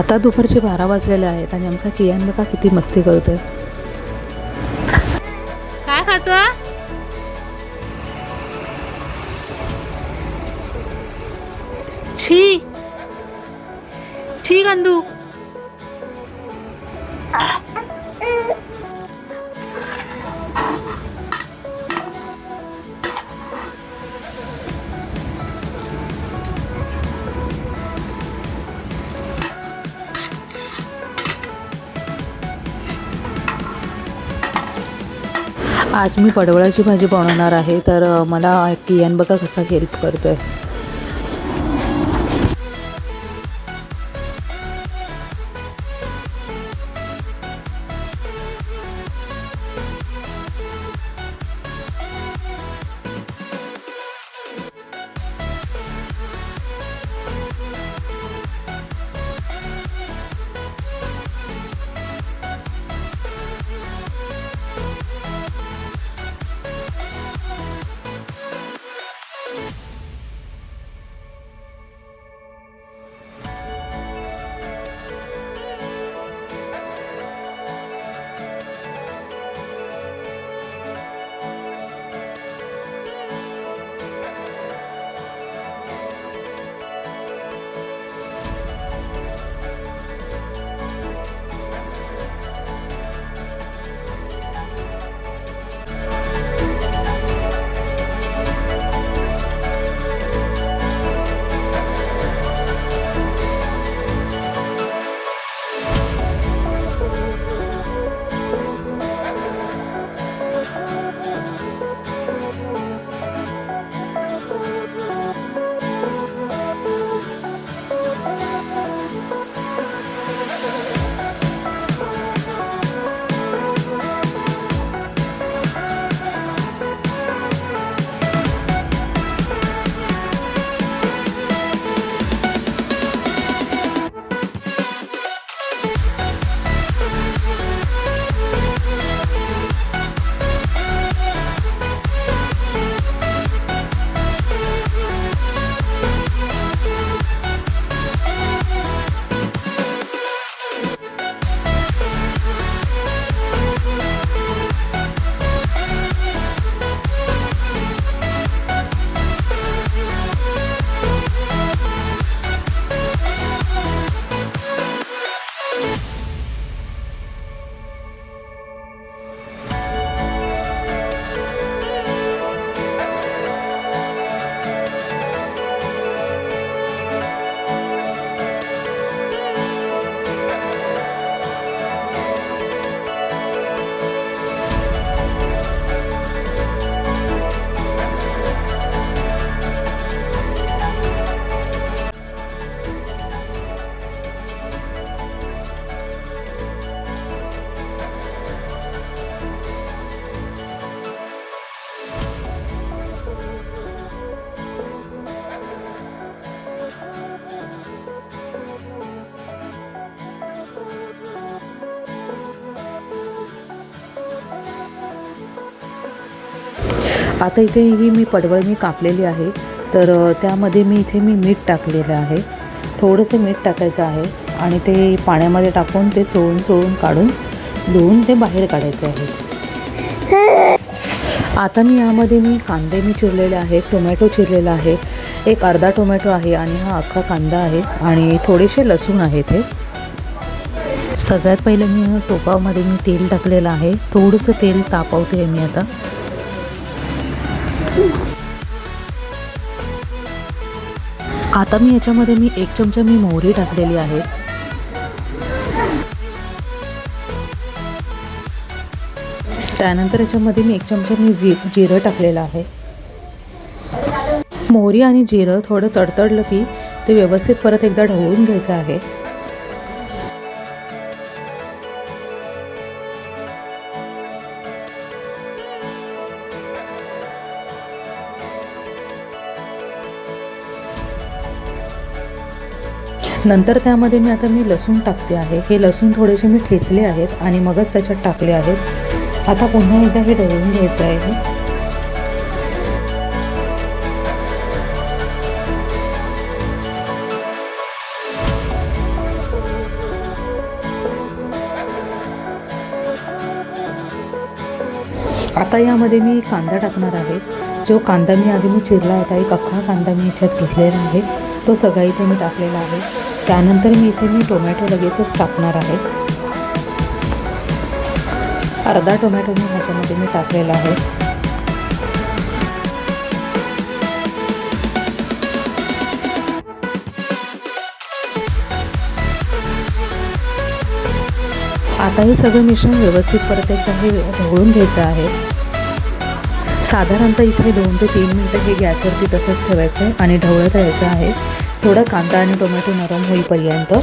आता दुपारचे बारा वाजलेले आहेत आणि आमचा कियान बघा किती मस्ती करतोय? काय खातो छी. छी गंदू. आज मी पडवळाची भाजी बनवणार आहे तर मला कियान बघा कसा हेल्प आहे आता इथे ही मी पडवळ मी कापलेली आहे. तर त्यामध्ये मी इथे मी मीठ टाकलेलं आहे. थोडंसं मीठ टाकायचं आहे आणि ते पाण्यामध्ये टाकून ते चोळून चोळून काढून धुवून ते बाहेर काढायचं आहे. आता मी यामध्ये मी कांदे मी चिरलेले आहे टोमॅटो चिरलेला आहे. एक अर्धा टोमॅटो आहे आणि हा अख्खा कांदा आहे आणि थोडेसे लसूण आहे ते सगळ्यात पहिलं मी टोपामध्ये मी तेल टाकलेलं आहे. थोडंसं तेल तापवते मी आता. आता मी याच्यामध्ये मी एक चमचा मी मोहरी टाकलेली आहे. त्यानंतर याच्यामध्ये मी एक चमचा मी जी जिरं टाकलेलं आहे. मोहरी आणि जिरं थोडं तडतडलं की ते व्यवस्थित परत एकदा ढवळून घ्यायचं आहे. नंतर त्यामध्ये मी आता मी लसूण टाकते आहे. हे लसूण थोडेसे मी ठेचले आहेत आणि मगच त्याच्यात टाकले आहेत. आता पुन्हा एकदा हे ढवळून घ्यायचं आहे. आता यामध्ये मी कांदा टाकणार आहे. जो कांदा मी आधी मी चिरला होता एक अख्खा कांदा मी याच्यात घेतलेला आहे. तो सगळा इथे मी टाकलेला आहे. त्यानंतर मी इथे मी टोमॅटो लगेचच टाकणार आहे. अर्धा टोमॅटो मी ह्याच्यामध्ये मी टाकलेला आहे. आता हे सगळं मिश्रण व्यवस्थित परत एकदा हे ढवळून घ्यायचं आहे. साधारणतः इथे दोन ते तीन मिनटं हे गॅसवरती तसंच ठेवायचं आहे आणि ढवळत राहायचं आहे. थोडा कांदा आणि टोमॅटो नरम होईपर्यंत.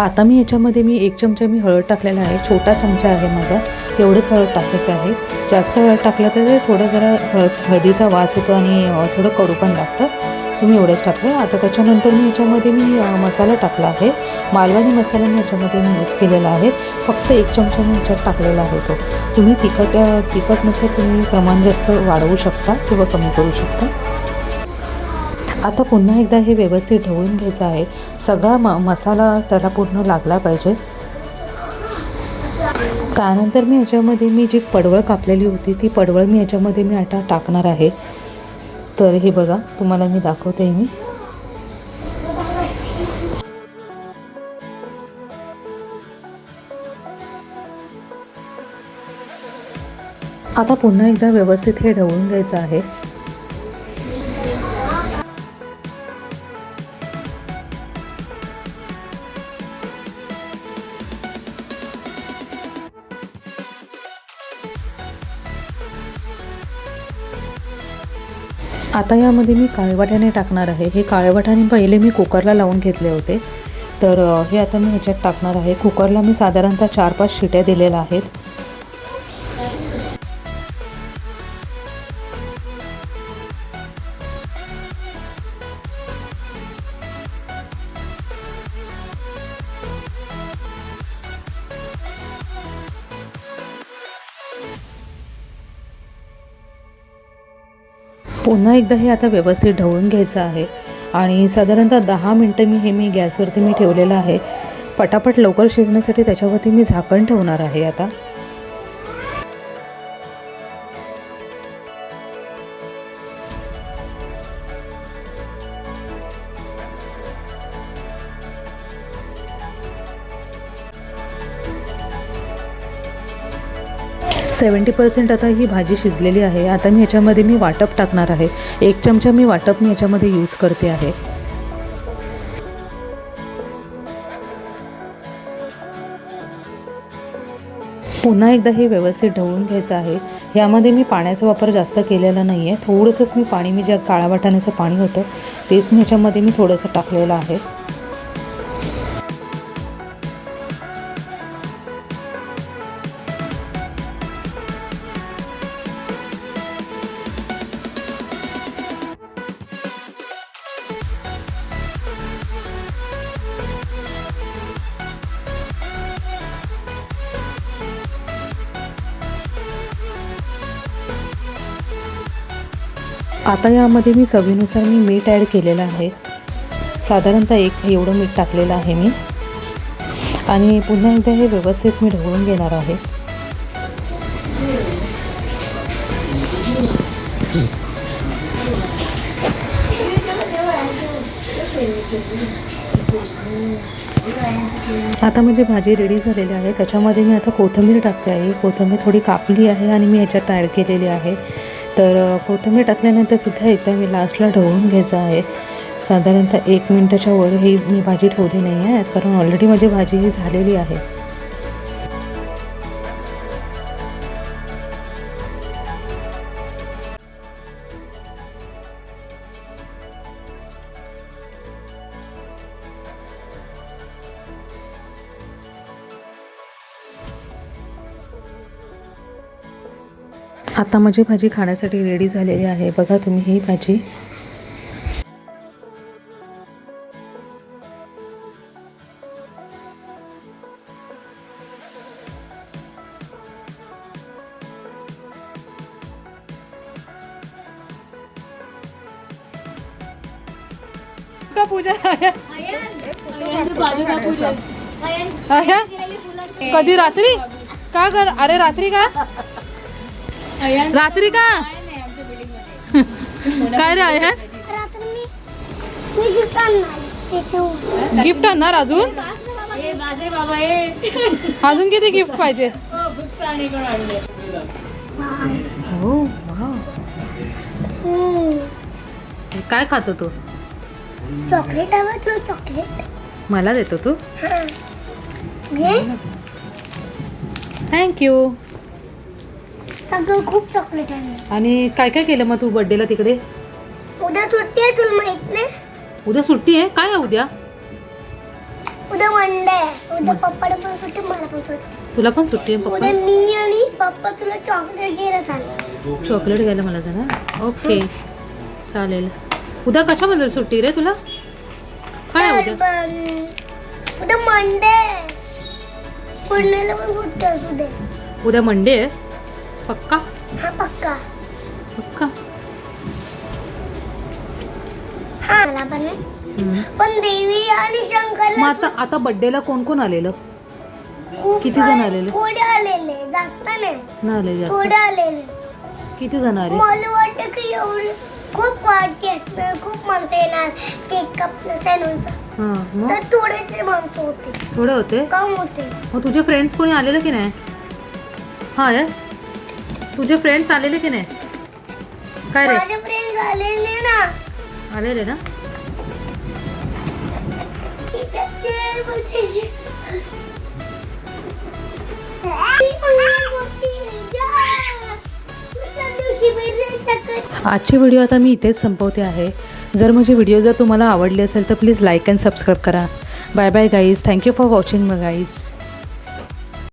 आता मी याच्यामध्ये मी एक चमचा मी हळद टाकलेला आहे छोटा चमचा आहे माझा. तेवढंच हळद टाकायचं आहे. जास्त हळद टाकलं तर ते थोडं जरा हळद हळदीचा वास येतो आणि थोडं कडू पण लागतं. तुम्ही मी एवढंच टाकलं. आता त्याच्यानंतर मी याच्यामध्ये मी मसाला टाकला आहे. मालवणी मसाला मी याच्यामध्ये मी यूज केलेला आहे. फक्त एक चमचा मी याच्यात टाकलेला आहे तो. तुम्ही तिखट तिखटनुसार तुम्ही प्रमाण जास्त वाढवू शकता किंवा कमी करू शकता. आता पुन्हा एकदा हे व्यवस्थित ढवळून घ्यायचं आहे. सगळा म मसाला त्याला पूर्ण लागला पाहिजे. त्यानंतर मी याच्यामध्ये मी जी पडवळ कापलेली होती ती पडवळ मी याच्यामध्ये मी आता टाकणार आहे. तर हे बघा तुम्हाला मी दाखवते मी आता पुन्हा एकदा व्यवस्थित हे ढवळून घ्यायचं आहे. आता यामध्ये मी काळे वाटाणे टाकणार आहे. हे काळे वाटाणे पहिले मी कुकरला लावून घेतले होते. तर हे आता मी ह्याच्यात टाकणार आहे. कुकरला मी साधारणतः चार पाच शिट्या दिलेल्या आहेत. पुन्हा एकदा हे आता व्यवस्थित ढवळून घ्यायचं आहे. आणि साधारणतः दहा मिनटं मी हे मी गॅसवरती मी ठेवलेलं आहे. पटापट लवकर शिजण्यासाठी त्याच्यावरती मी झाकण ठेवणार आहे आता. सेवन्टी पर्सेंट आता ही भाजी शिजलेली आहे. आता मी याच्यामध्ये मी वाटप टाकणार आहे. एक चमचा मी वाटप मी याच्यामध्ये यूज करते आहे. पुन्हा एकदा हे व्यवस्थित ढवळून घ्यायचं आहे. यामध्ये मी पाण्याचा वापर जास्त केलेला नाही आहे थोडंसंच मी पाणी मी ज्या काळ्या वाटाण्याचं पाणी होतं तेच मी ह्याच्यामध्ये मी थोडंसं टाकलेलं आहे. आता यामध्ये मी चवीनुसार मी मीठ ॲड केलेलं आहे. साधारणतः एक एवढं मीठ टाकलेलं आहे मी. आणि पुन्हा एकदा हे व्यवस्थित मी ढवळून घेणार आहे. आता माझी भाजी रेडी झालेली आहे. त्याच्यामध्ये मी आता कोथिंबीर टाकते आहे. कोथिंबीर थोडी कापली आहे आणि मी याच्यात ॲड केलेली आहे. तर कोथिंबीर टाकल्यानंतर सुद्धा एकदा मी लास्टला ढवळून घ्यायचं आहे. साधारणतः एक मिनटाच्या वर ही मी भाजी ठेवली नाही आहे कारण ऑलरेडी माझी भाजी ही झालेली आहे. आता माझी भाजी खाण्यासाठी रेडी झालेली आहे. बघा तुम्ही ही भाजी. का पूजा? पूजा कधी रात्री? का कर अरे रात्री का? रात्री का? काय रे आहे? गिफ्ट आणणार अजून? अजून किती गिफ्ट पाहिजे? हो वाव. काय खातो तू? चॉकलेट हवं तुला चॉकलेट. मला देतो तू. हा. थँक्यू सगळं खूप चॉकलेट आहे आणि काय काय केलं मग तू बर्थडेला तिकडे? उद्या सुट्टी आहे तुला माहीत नाही? उद्या सुट्टी आहे? काय आहे उद्या? उद्या मंडे आहे. उद्या पप्पाला पण सुट्टी मला पण सुट्टी. तुला पण सुट्टी आहे उद्या पप्पा मी आणि पप्पा तुला चॉकलेट घ्यायला चाललो. चॉकलेट घ्यायला मला जाणार ओके चालेल. उद्या कशाबद्दल सुट्टी रे तुला? काय आहे उद्या? पण उद्या मंडे पुण्याला पण सुट्टी असू दे. उद्या मंडे आहे? पक्का? हा पक्का. पक्का? हा मला पण. पण देवी आणि मग शंकरला आता आता बर्थडेला कोण कोण आलेलं? खूप किती जण आलेले? थोडे आलेले जास्त नाही. नाही आले जास्त. थोडे आलेले. किती जण आले? मला वाटतं की एवढी खूप पार्टी असणार खूप माणसं येणार. केक कापणं सॅलूनचा हां मग? तर थोडेसे माणसं होते. थोडे होते? कम होते. मग तुझे फ्रेंड्स कोणी आलेले की नाही? हा तुझे फ्रेंड्स आलेले की नाही? काय रे? माझे फ्रेंड आलेले ना. आलेले ना? मी आजची व्हिडिओ आता मी इथेच संपवते आहे. जर माझी व्हिडिओ जर तुम्हाला आवडली असेल तर प्लीज लाईक अँड सबस्क्राईब करा. Bye bye guys thank you for watching मग गाईज